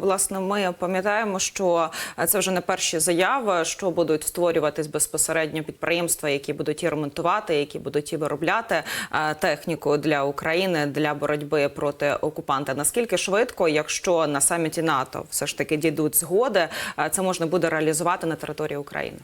власне, ми пам'ятаємо, що е, це вже не перші заяви, що будуть створюватись безпосередньо підприємства, які будуть і ремонтувати, які будуть і виробляти е, техніку для України для боротьби проти окупанта. Наскільки швидко, якщо на саміті НАТО все ж таки дійдуть згоди, е, це можна буде реалізувати на території України?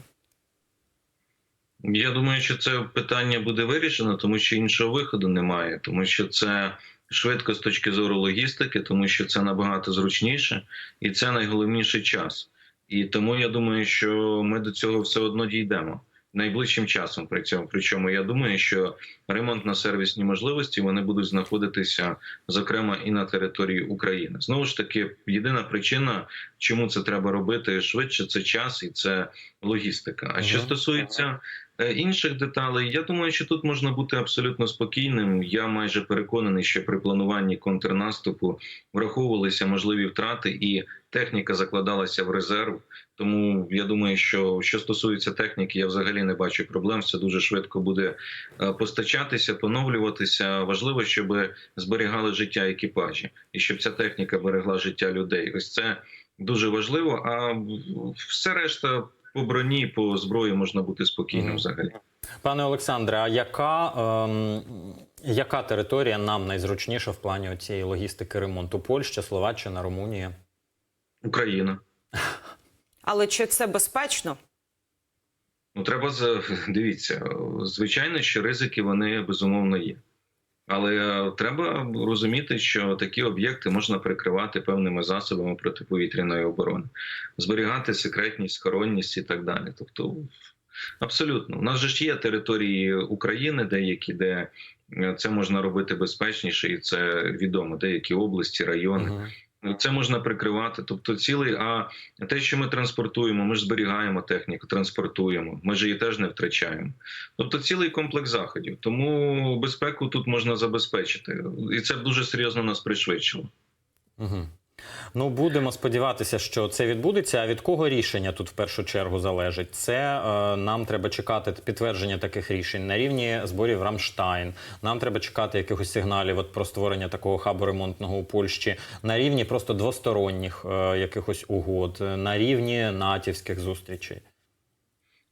Я думаю, що це питання буде вирішено, тому що іншого виходу немає, тому що це швидко з точки зору логістики, тому що це набагато зручніше, і це найголовніший час. І тому я думаю, що ми до цього все одно дійдемо найближчим часом. При цьому причому я думаю, що ремонтно-сервісні можливості вони будуть знаходитися зокрема і на території України. Знову ж таки, єдина причина, чому це треба робити швидше, це час і це логістика. А що стосується інших деталей, я думаю, що тут можна бути абсолютно спокійним. Я майже переконаний, що при плануванні контрнаступу враховувалися можливі втрати, і техніка закладалася в резерв. Тому я думаю, що що стосується техніки, я взагалі не бачу проблем. Все дуже швидко буде е, постачатися, поновлюватися. Важливо, щоб зберігали життя екіпажі, і щоб ця техніка берегла життя людей. Ось це дуже важливо. А все решта по броні, по зброї можна бути спокійним взагалі. Пане Олександре, а яка, ем, яка територія нам найзручніша в плані цієї логістики ремонту? Польща, Словаччина, Румунія? Україна. Але чи це безпечно? Ну, треба з- дивіться. Звичайно, що ризики вони безумовно є. Але е, треба розуміти, що такі об'єкти можна прикривати певними засобами протиповітряної оборони, зберігати секретність, скоронність і так далі. Тобто, абсолютно, у нас же ж є території України, деякі, де е, це можна робити безпечніше, і це відомо, деякі області, райони. Мгм. Це можна прикривати. Тобто, цілий. А те, що ми транспортуємо, ми ж зберігаємо техніку, транспортуємо. Ми ж її теж не втрачаємо. Тобто, цілий комплекс заходів. Тому безпеку тут можна забезпечити, і це дуже серйозно нас пришвидшило. Угу. Ну, будемо сподіватися, що це відбудеться. А від кого рішення тут в першу чергу залежить? Це е, нам треба чекати підтвердження таких рішень на рівні зборів Рамштайн. Нам треба чекати якихось сигналів от про створення такого хабу ремонтного у Польщі на рівні просто двосторонніх е, якихось угод, на рівні натівських зустрічей.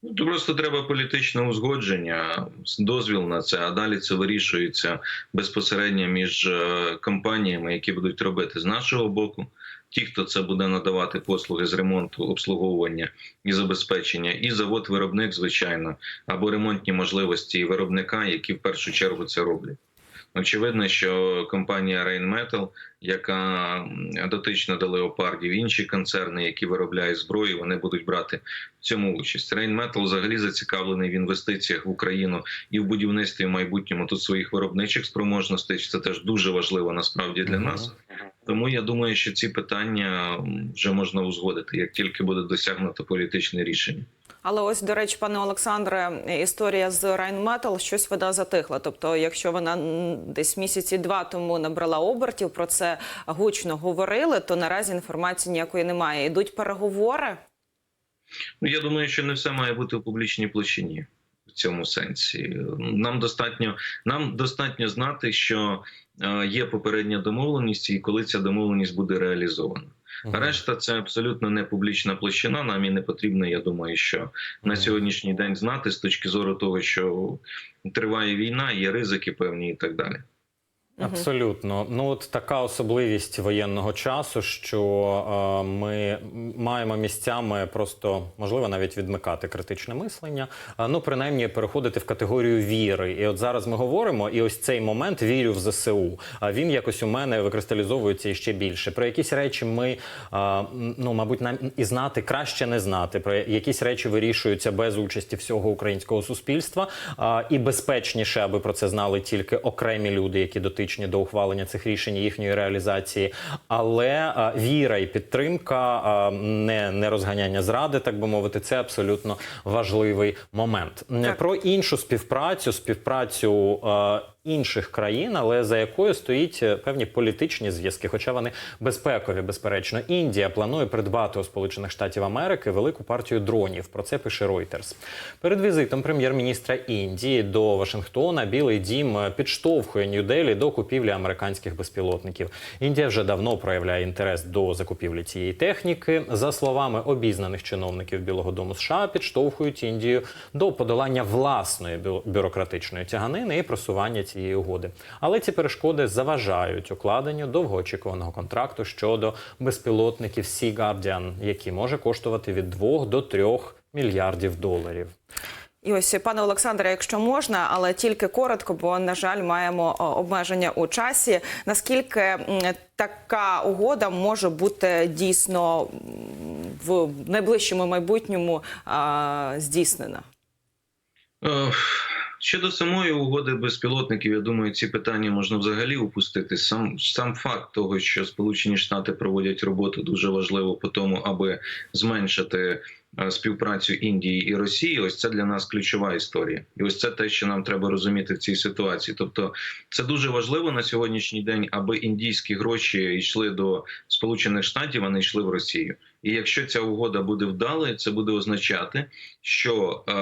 Ну, то просто треба політичне узгодження, дозвіл на це, а далі це вирішується безпосередньо між е, компаніями, які будуть робити з нашого боку. Ті, хто це буде надавати послуги з ремонту, обслуговування і забезпечення, і завод-виробник, звичайно, або ремонтні можливості виробника, які в першу чергу це роблять. Очевидно, що компанія Rheinmetall, яка дотична до леопардів, інші концерни, які виробляють зброю, вони будуть брати в цьому участь. Rheinmetall взагалі зацікавлений в інвестиціях в Україну і в будівництві в майбутньому тут своїх виробничих спроможностей. Це теж дуже важливо насправді для нас. Тому я думаю, що ці питання вже можна узгодити, як тільки буде досягнуто політичне рішення. Але ось, до речі, пане Олександре, історія з Rheinmetall, щось вода затихла. Тобто, якщо вона десь місяці два тому набрала обертів, про це гучно говорили, то наразі інформації ніякої немає. Ідуть переговори. Ну, я думаю, що не все має бути в публічній площині цьому сенсі. Нам достатньо, нам достатньо знати, що е, є попередня домовленість, і коли ця домовленість буде реалізована. Решта це абсолютно не публічна площина. Нам і не потрібно. Я думаю, що на сьогоднішній день знати з точки зору того, що триває війна, є ризики певні і так далі. Абсолютно, ну от така особливість воєнного часу, що е, ми маємо місцями просто можливо навіть відмикати критичне мислення. е, ну принаймні переходити в категорію віри. І от зараз ми говоримо, і ось цей момент вірю в ЗСУ. А він якось у мене викристалізовується іще більше. Про якісь речі ми е, ну мабуть нам і знати краще не знати. Про якісь речі вирішуються без участі всього українського суспільства. е, і безпечніше, аби про це знали тільки окремі люди, які дотичні до ухвалення цих рішень і їхньої реалізації. Але е, віра і підтримка, е, не, не розганяння зради, так би мовити, це абсолютно важливий момент. Так. Про іншу співпрацю, співпрацю. Інших країн, але за якою стоїть е, певні політичні зв'язки, хоча вони безпекові, безперечно. Індія планує придбати у Сполучених Штатів Америки велику партію дронів. Про це пише Reuters. Перед візитом прем'єр-міністра Індії до Вашингтона Білий Дім е, підштовхує Нью-Делі до купівлі американських безпілотників. Індія вже давно проявляє інтерес до закупівлі цієї техніки. За словами обізнаних чиновників Білого Дому США, підштовхують Індію до подолання власної бюрократичної тяганини і просування цієї угоди. Але ці перешкоди заважають укладенню довгоочікуваного контракту щодо безпілотників Sea Guardian, які може коштувати від 2 до 3 мільярдів доларів. І ось, пане Олександре, якщо можна, але тільки коротко, бо на жаль, маємо обмеження у часі. Наскільки така угода може бути дійсно в найближчому майбутньому а, здійснена? Щодо самої угоди безпілотників, я думаю, ці питання можна взагалі упустити. Сам сам факт того, що Сполучені Штати проводять роботу дуже важливо по тому, аби зменшити е, співпрацю Індії і Росії. Ось це для нас ключова історія, і ось це те, що нам треба розуміти в цій ситуації. Тобто, це дуже важливо на сьогоднішній день, аби індійські гроші йшли до Сполучених Штатів, а не йшли в Росію. І якщо ця угода буде вдалою, це буде означати, що е,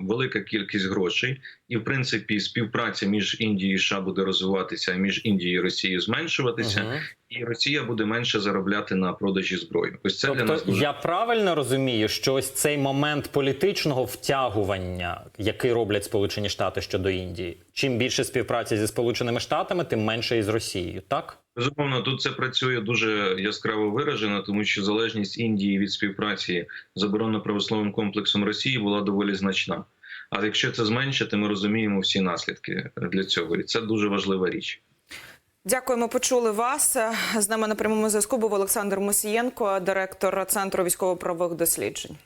велика кількість грошей, і в принципі співпраця між Індією і США буде розвиватися, а між Індією і Росією зменшуватися, Мгм. і Росія буде менше заробляти на продажі зброї. Ось це для нас Тобто дуже я правильно розумію, що ось цей момент політичного втягування, який роблять Сполучені Штати щодо Індії, чим більше співпраці зі Сполученими Штатами, тим менше із Росією, так? Безумовно, тут це працює дуже яскраво виражено, тому що залежність Індії від співпраці з оборонно-промисловим комплексом Росії була доволі значна. А якщо це зменшити, ми розуміємо всі наслідки для цього, і це дуже важлива річ. Дякуємо, почули вас. З нами на прямому зв'язку був Олександр Мосієнко, директор Центру військово-правових досліджень.